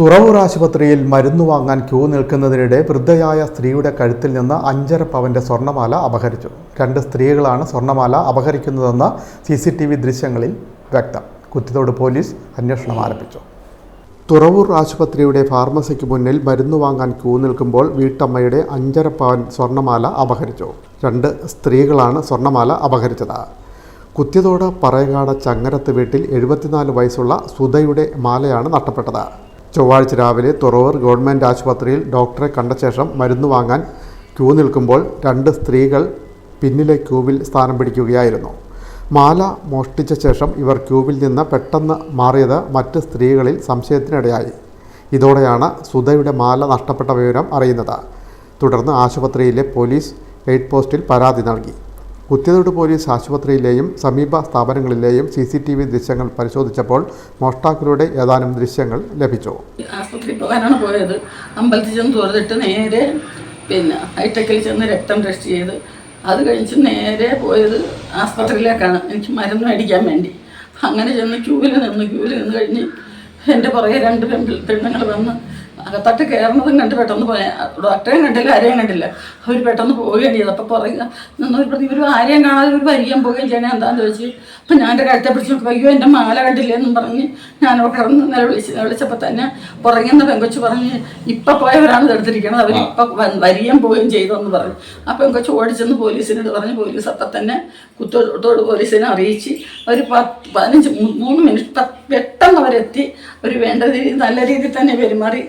തുറവൂർ ആശുപത്രിയിൽ മരുന്ന് വാങ്ങാൻ ക്യൂ നിൽക്കുന്നതിനിടെ വൃദ്ധയായ സ്ത്രീയുടെ കഴുത്തിൽ നിന്ന് അഞ്ചര പവന്റെ സ്വർണമാല അപഹരിച്ചു. രണ്ട് സ്ത്രീകളാണ് സ്വർണമാല അപഹരിക്കുന്നതെന്ന് സി സി ടി വി ദൃശ്യങ്ങളിൽ വ്യക്തം. കുത്തിത്തോട് പോലീസ് അന്വേഷണം ആരംഭിച്ചു. തുറവൂർ ആശുപത്രിയുടെ ഫാർമസിക്ക് മുന്നിൽ മരുന്ന് വാങ്ങാൻ ക്യൂ നിൽക്കുമ്പോൾ വീട്ടമ്മയുടെ അഞ്ചര പവൻ സ്വർണമാല അപഹരിച്ചു. രണ്ട് സ്ത്രീകളാണ് സ്വർണമാല അപഹരിച്ചത്. കുത്തിയതോട് പറയങ്ങാട് ചങ്ങരത്ത് വീട്ടിൽ എഴുപത്തിനാല് വയസ്സുള്ള സുധയുടെ മാലയാണ് നഷ്ടപ്പെട്ടത്. ചൊവ്വാഴ്ച രാവിലെ തുറവർ ഗവൺമെന്റ് ആശുപത്രിയിൽ ഡോക്ടറെ കണ്ട ശേഷം മരുന്ന് വാങ്ങാൻ ക്യൂ നിൽക്കുമ്പോൾ രണ്ട് സ്ത്രീകൾ പിന്നിലെ ക്യൂവിൽ സ്ഥാനം പിടിക്കുകയായിരുന്നു. മാല മോഷ്ടിച്ച ശേഷം ഇവർ ക്യൂവിൽ നിന്ന് പെട്ടെന്ന് മാറിയത് മറ്റ് സ്ത്രീകളിൽ സംശയത്തിനിടയായി. ഇതോടെയാണ് സുധയുടെ മാല നഷ്ടപ്പെട്ട വിവരം അറിയുന്നത്. തുടർന്ന് ആശുപത്രിയിലെ പോലീസ് എയ്ഡ് പോസ്റ്റിൽ പരാതി നൽകി. കുത്തിയതോട് പോലീസ് ആശുപത്രിയിലെയും സമീപ സ്ഥാപനങ്ങളിലെയും സി സി ടി വി ദൃശ്യങ്ങൾ പരിശോധിച്ചപ്പോൾ മോഷ്ടാക്കളുടെ ഏതാനും ദൃശ്യങ്ങൾ ലഭിച്ചു. ആശുപത്രി പോകാനാണ് പോയത്. അമ്പലത്തിൽ ചെന്ന് തുറന്നിട്ട് നേരെ പിന്നെ ഹൈടെക്കിൽ ചെന്ന് രക്തം ടെസ്റ്റ് ചെയ്ത് അത് കഴിച്ച് നേരെ പോയത് ആസ്പത്രിയിലേക്കാണ് എനിക്ക് മരുന്ന് മേടിക്കാൻ വേണ്ടി. അങ്ങനെ ചെന്ന് ക്യൂവിൽ നിന്ന് ക്യൂവിൽ നിന്ന് കഴിഞ്ഞ് എന്റെ പുറകെ രണ്ട് പെൺപിൾ പെണ്ണുങ്ങൾ വന്ന് അകത്തോട്ട് കയറുന്നതും കണ്ട് പെട്ടെന്ന് പോയ ഡോക്ടറെയും കണ്ടില്ല ആരെയും കണ്ടില്ല. അവർ പെട്ടെന്ന് പോവുകയും ചെയ്തു അപ്പോൾ പുറകെ ഒരു പ്രതി ഇവർ ആരെയും കാണാതെ ഒരു പരിചയം പോവുകയും ചെയ്യണേ എന്താണെന്ന് ചോദിച്ചു അപ്പം ഞാൻ എന്റെ കഴുത്തെ പിടിച്ച് നോക്കുമ്പോൾ അയ്യോ എന്റെ മാല കണ്ടില്ലേ? എന്നും പറഞ്ഞ് ഞാൻ കിടന്ന് നിലവിളിച്ച് നിലവിളിച്ചപ്പോൾ തന്നെ പുറകെ നിന്ന് പെങ്കൊച്ച് പറഞ്ഞ് ഇപ്പം പോയവരാണ് ഇതെടുത്തിരിക്കണത് അവരിപ്പം വരികയും പോവുകയും ചെയ്തു എന്ന് പറഞ്ഞു. ആ പെങ്കൊച്ച് ഓടിച്ചെന്ന് പോലീസിനോട് പറഞ്ഞ് പോലീസ് അപ്പം തന്നെ കുത്തോട് പോലീസിനെ അറിയിച്ച് ഒരു പത്ത് പതിനഞ്ച് മൂന്ന് മിനിറ്റ് പെട്ടെന്ന് അവരെത്തി. അവർ വേണ്ട രീതി നല്ല രീതിയിൽ തന്നെ പെരുമാറി.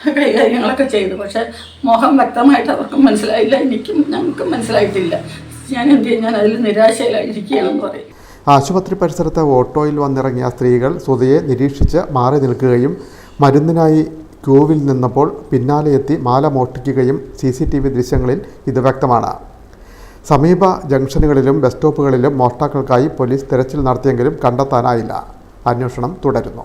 കൈകാര്യങ്ങളൊക്കെ ചെയ്തു. പക്ഷെ മോഹം വ്യക്തമായിട്ട് അവർക്കും മനസ്സിലായില്ല. എനിക്കും ഞങ്ങൾക്കും മനസ്സിലായിട്ടില്ല. ഞാൻ എന്ത് ചെയ്യും? ഞാൻ അതിൽ നിരാശയിലായിരിക്കുകയാണെന്ന് പറയും. ആശുപത്രി പരിസരത്ത് ഓട്ടോയിൽ വന്നിറങ്ങിയ സ്ത്രീകൾ സുതയെ നിരീക്ഷിച്ച് മാറി നിൽക്കുകയും മരുന്നിനായി ക്യൂവിൽ നിന്നപ്പോൾ പിന്നാലെ എത്തി മാല മോഷ്ടിക്കുകയും സി സി ടി വി ദൃശ്യങ്ങളിൽ ഇത് വ്യക്തമാണ്. സമീപ ജംഗ്ഷനുകളിലും ബസ് സ്റ്റോപ്പുകളിലും മോഷ്ടാക്കൾക്കായി പോലീസ് തെരച്ചിൽ നടത്തിയെങ്കിലും കണ്ടെത്താനായില്ല. അന്വേഷണം തുടരുന്നു.